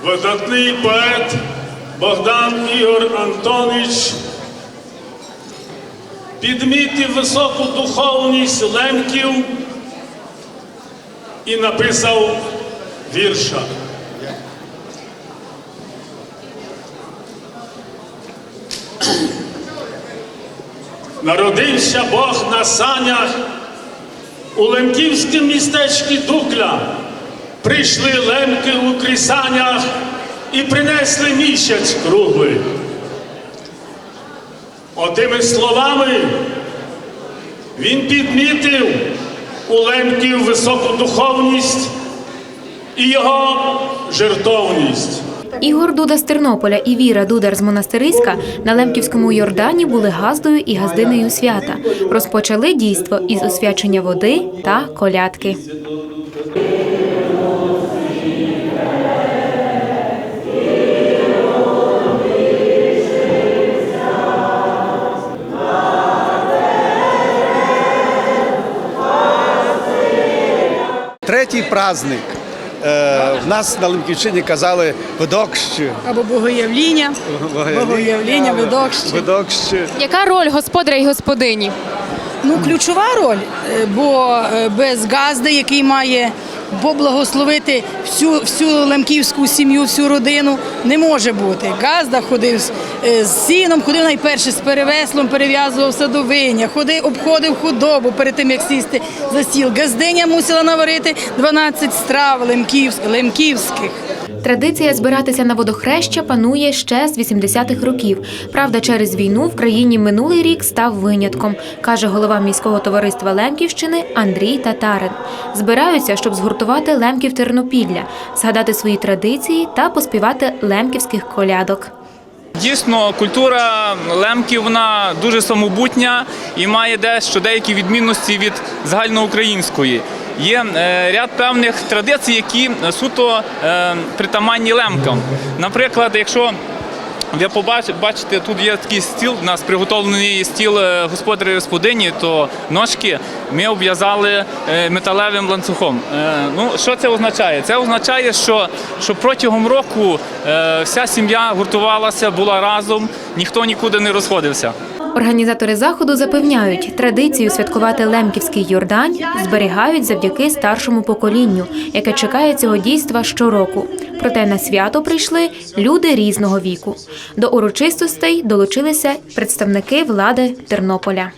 Видатний поет Богдан Ігор Антонович підмітив високу духовність лемків і написав вірша. Народився Бог на санях у лемківському містечку Дукля. Прийшли лемки у крісанях і принесли місяць круглий. Отими словами він підмітив у лемків високу духовність і його жертовність. Ігор Дуда з Тернополя і Віра Дудар з Монастириська на Лемківському Йордані були газдою і газдинею свята. Розпочали дійство із освячення води та колядки. Третій праздник. Е, в нас на Лемківщині казали видокщі. або богоявління, богоявління, видокщі. Видокщі. Яка роль господаря і господині? Ну, ключова роль, е, бо е, без газди, який має поблагословити всю, всю лемківську сім'ю, всю родину, не може бути. Газда ходив з, е, сіном, ходив найперше з перевеслом, перев'язував садовиня, ходив, обходив худобу перед тим, як сісти за стіл. Газдиня мусила наварити 12 страв лемківських. лемківських. Традиція збиратися на водохреща панує ще з 80-х років. Правда, через війну в країні минулий рік став винятком, каже голова міського товариства Лемківщини Андрій Татарин. Збираються, щоб згуртувати лемків Тернопілля, згадати свої традиції та поспівати лемківських колядок. Дійсно, культура лемків вона дуже самобутня і має дещо деякі відмінності від загальноукраїнської. Є е, ряд певних традицій, які суто е, притаманні лемкам. Наприклад, якщо ви побач- бачите, тут є такий стіл, у нас приготовлений стіл е, господаря господині, то ножки ми обв'язали металевим ланцюгом. Ну, що це означає? Це означає, що, що протягом року вся сім'я гуртувалася, була разом, ніхто нікуди не розходився. Організатори заходу запевняють, традицію святкувати лемківський Йордань зберігають завдяки старшому поколінню, яке чекає цього дійства щороку. Проте на свято прийшли люди різного віку. До урочистостей долучилися представники влади Тернополя.